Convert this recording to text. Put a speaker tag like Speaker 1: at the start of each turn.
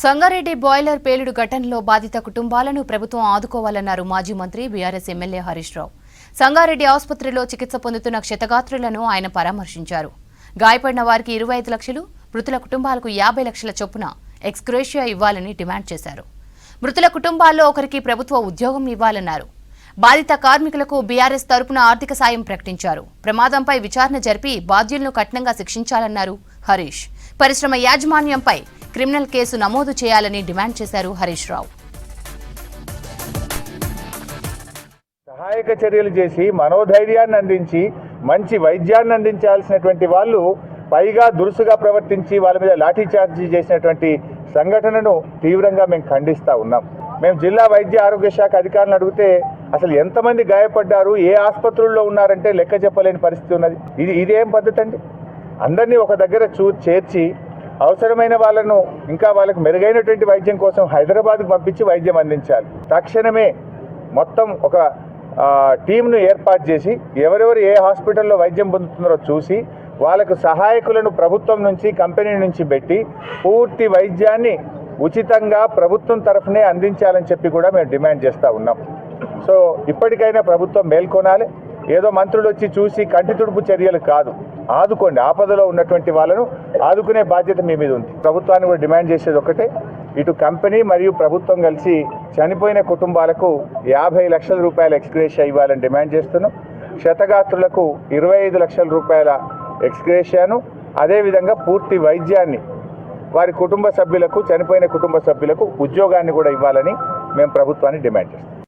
Speaker 1: Sangareddy boiler పేలుడు ఘటనలో బాధిత కుటుంబాలను ప్రభుత్వం ఆదుకోవాలన్నారు మాజీ మంత్రి బీఆర్ఎస్ ఎమ్మెల్యే హరీష్ రావు. సంగారెడ్డి ఆసుపత్రిలో చికిత్స పొందుతున్న క్షతగాత్రులను ఆయన పరామర్శించారు. గాయపడిన వారికి ఇరవై ఐదు లక్షలు మృతుల కుటుంబాలకు యాభై లక్షల చొప్పున ఎక్స్క్రేషియా ఇవ్వాలని డిమాండ్ చేశారు. మృతుల కుటుంబాల్లో ఒకరికి ప్రభుత్వ ఉద్యోగం ఇవ్వాలన్నారు. బాధిత కార్మికులకు బీఆర్ఎస్ తరపున ఆర్థిక సాయం ప్రకటించారు. ప్రమాదంపై విచారణ జరిపి బాధ్యులను కఠినంగా శిక్షించాలన్నారు హరీష్. పరిశ్రమ యాజమాన్యంపై క్రిమినల్ కేసు నమోదు చేయాలని డిమాండ్ చేశారు హరీష్ రావు.
Speaker 2: సహాయక చర్యలు చేసి మనోధైర్యాన్ని అందించి మంచి వైద్యాన్ని అందించాల్సినటువంటి వాళ్ళు పైగా దురుసుగా ప్రవర్తించి వాళ్ళ మీద లాఠీచార్జీ చేసినటువంటి సంఘటనను తీవ్రంగా మేము ఖండిస్తూ ఉన్నాం. మేము జిల్లా వైద్య ఆరోగ్య శాఖ అధికారులను అడిగితే అసలు ఎంతమంది గాయపడ్డారు ఏ ఆసుపత్రుల్లో ఉన్నారంటే లెక్క చెప్పలేని పరిస్థితి ఉన్నది. ఇది ఇదేం పద్ధతి అండి? అందరినీ ఒక దగ్గర చూ చేర్చి అవసరమైన వాళ్ళను ఇంకా వాళ్ళకు మెరుగైనటువంటి వైద్యం కోసం హైదరాబాద్కు పంపించి వైద్యం అందించాలి. తక్షణమే మొత్తం ఒక టీంను ఏర్పాటు చేసి ఎవరెవరు ఏ హాస్పిటల్లో వైద్యం పొందుతున్నారో చూసి వాళ్ళకు సహాయకులను ప్రభుత్వం నుంచి కంపెనీ నుంచి పెట్టి పూర్తి వైద్యాన్ని ఉచితంగా ప్రభుత్వం తరఫునే అందించాలని చెప్పి కూడా మేము డిమాండ్ చేస్తూ ఉన్నాం. సో ఇప్పటికైనా ప్రభుత్వం మేల్కొనాలి. ఏదో మంత్రులు వచ్చి చూసి కంటి తుడుపు చర్యలు కాదు. ఆదుకోండి. ఆపదలో ఉన్నటువంటి వాళ్ళను ఆదుకునే బాధ్యత మీ మీద ఉంది. ప్రభుత్వాన్ని కూడా డిమాండ్ చేసేది ఒకటే ఇటు కంపెనీ మరియు ప్రభుత్వం కలిసి చనిపోయిన కుటుంబాలకు యాభై లక్షల రూపాయల ఎక్స్గ్రేషియా ఇవ్వాలని డిమాండ్ చేస్తున్నాం. క్షతగాత్రులకు ఇరవై ఐదు లక్షల రూపాయల ఎక్స్గ్రేషియాను అదేవిధంగా పూర్తి వైద్యాన్ని వారి కుటుంబ సభ్యులకు చనిపోయిన కుటుంబ సభ్యులకు ఉద్యోగాన్ని కూడా ఇవ్వాలని మేము ప్రభుత్వాన్ని డిమాండ్ చేస్తాం